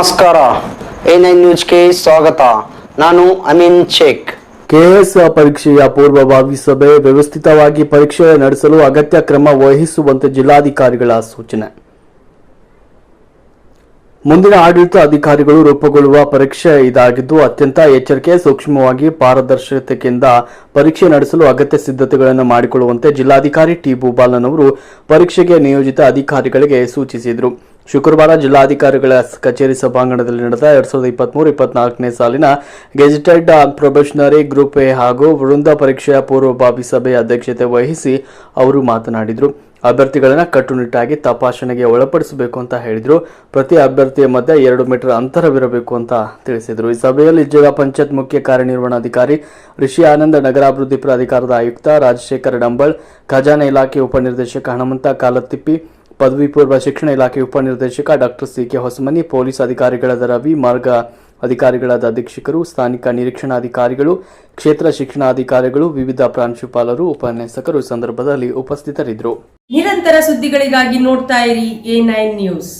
ನಮಸ್ಕಾರ. A nine ನ್ಯೂಸ್ಗೆ ಸ್ವಾಗತ. ನಾನು ಅಮೀನ್ ಶೇಖ್. ಕೆಎಸ್ ಪರೀಕ್ಷೆಯ ಪೂರ್ವಭಾವಿ ಸಭೆ ವ್ಯವಸ್ಥಿತವಾಗಿ ಪರೀಕ್ಷೆ ನಡೆಸಲು ಅಗತ್ಯ ಕ್ರಮ ವಹಿಸುವಂತೆ ಜಿಲ್ಲಾಧಿಕಾರಿಗಳ ಸೂಚನೆ. ಮುಂದಿನ ಆಡಳಿತ ಅಧಿಕಾರಿಗಳು ರೂಪುಗೊಳ್ಳುವ ಪರೀಕ್ಷೆ ಇದಾಗಿದ್ದು, ಅತ್ಯಂತ ಎಚ್ಚರಿಕೆ, ಸೂಕ್ಷ್ಮವಾಗಿ ಪಾರದರ್ಶಕತೆಯಿಂದ ಪರೀಕ್ಷೆ ನಡೆಸಲು ಅಗತ್ಯ ಸಿದ್ಧತೆಗಳನ್ನು ಮಾಡಿಕೊಳ್ಳುವಂತೆ ಜಿಲ್ಲಾಧಿಕಾರಿ ಟಿ ಭೂಪಾಲನ್ ಅವರು ಪರೀಕ್ಷೆಗೆ ನಿಯೋಜಿತ ಅಧಿಕಾರಿಗಳಿಗೆ ಸೂಚಿಸಿದರು. ಶುಕ್ರವಾರ ಜಿಲ್ಲಾಧಿಕಾರಿಗಳ ಕಚೇರಿ ಸಭಾಂಗಣದಲ್ಲಿ ನಡೆದ ಎರಡ್ ಸಾವಿರದ ಇಪ್ಪತ್ಮೂರು ಇಪ್ಪತ್ನಾಲ್ಕನೇ ಸಾಲಿನ ಗೆಜೆಟೆಡ್ ಪ್ರೊಬೆಷನರಿ ಗ್ರೂಪ್ ಎ ಹಾಗೂ ವೃಂದ ಪರೀಕ್ಷೆಯ ಪೂರ್ವಭಾವಿ ಸಭೆಯ ಅಧ್ಯಕ್ಷತೆ ವಹಿಸಿ ಅವರು ಮಾತನಾಡಿದರು. ಅಭ್ಯರ್ಥಿಗಳನ್ನು ಕಟ್ಟುನಿಟ್ಟಾಗಿ ತಪಾಸಣೆಗೆ ಒಳಪಡಿಸಬೇಕು ಅಂತ ಹೇಳಿದರು. ಪ್ರತಿ ಅಭ್ಯರ್ಥಿಯ ಮಧ್ಯೆ ಎರಡು ಮೀಟರ್ ಅಂತರವಿರಬೇಕು ಅಂತ ತಿಳಿಸಿದರು. ಈ ಸಭೆಯಲ್ಲಿ ಜಿಲ್ಲಾ ಪಂಚಾಯತ್ ಮುಖ್ಯ ಕಾರ್ಯನಿರ್ವಹಣಾಧಿಕಾರಿ ಋಷಿ ಆನಂದ, ನಗರಾಭಿವೃದ್ಧಿ ಪ್ರಾಧಿಕಾರದ ಆಯುಕ್ತ ರಾಜಶೇಖರ್ ಡಂಬಳ್, ಖಜಾನೆ ಇಲಾಖೆ ಉಪನಿರ್ದೇಶಕ ಹನುಮಂತ ಕಾಲತ್ತಿಪ್ಪಿ ಪದವಿ ಪೂರ್ವ ಶಿಕ್ಷಣ ಇಲಾಖೆ ಉಪನಿರ್ದೇಶಕ doctor C K Hosamani, police ಅಧಿಕಾರಿಗಳಾದ ರವಿ ಮಾರ್ಗ ಅಧಿಕಾರಿಗಳಾದ ಅಧೀಕ್ಷಕರು, ಸ್ಥಾನಿಕ ನಿರೀಕ್ಷಣಾಧಿಕಾರಿಗಳು, ಕ್ಷೇತ್ರ ಶಿಕ್ಷಣಾಧಿಕಾರಿಗಳು, ವಿವಿಧ ಪ್ರಾಂಶುಪಾಲರು, ಉಪನ್ಯಾಸಕರು ಸಂದರ್ಭದಲ್ಲಿ ಉಪಸ್ಥಿತರಿದ್ದರು. ನಿರಂತರ ಸುದ್ದಿಗಳಿಗಾಗಿ ನೋಡ್ತಾ ಇರಿ ಎ ನೈನ್ ನ್ಯೂಸ್.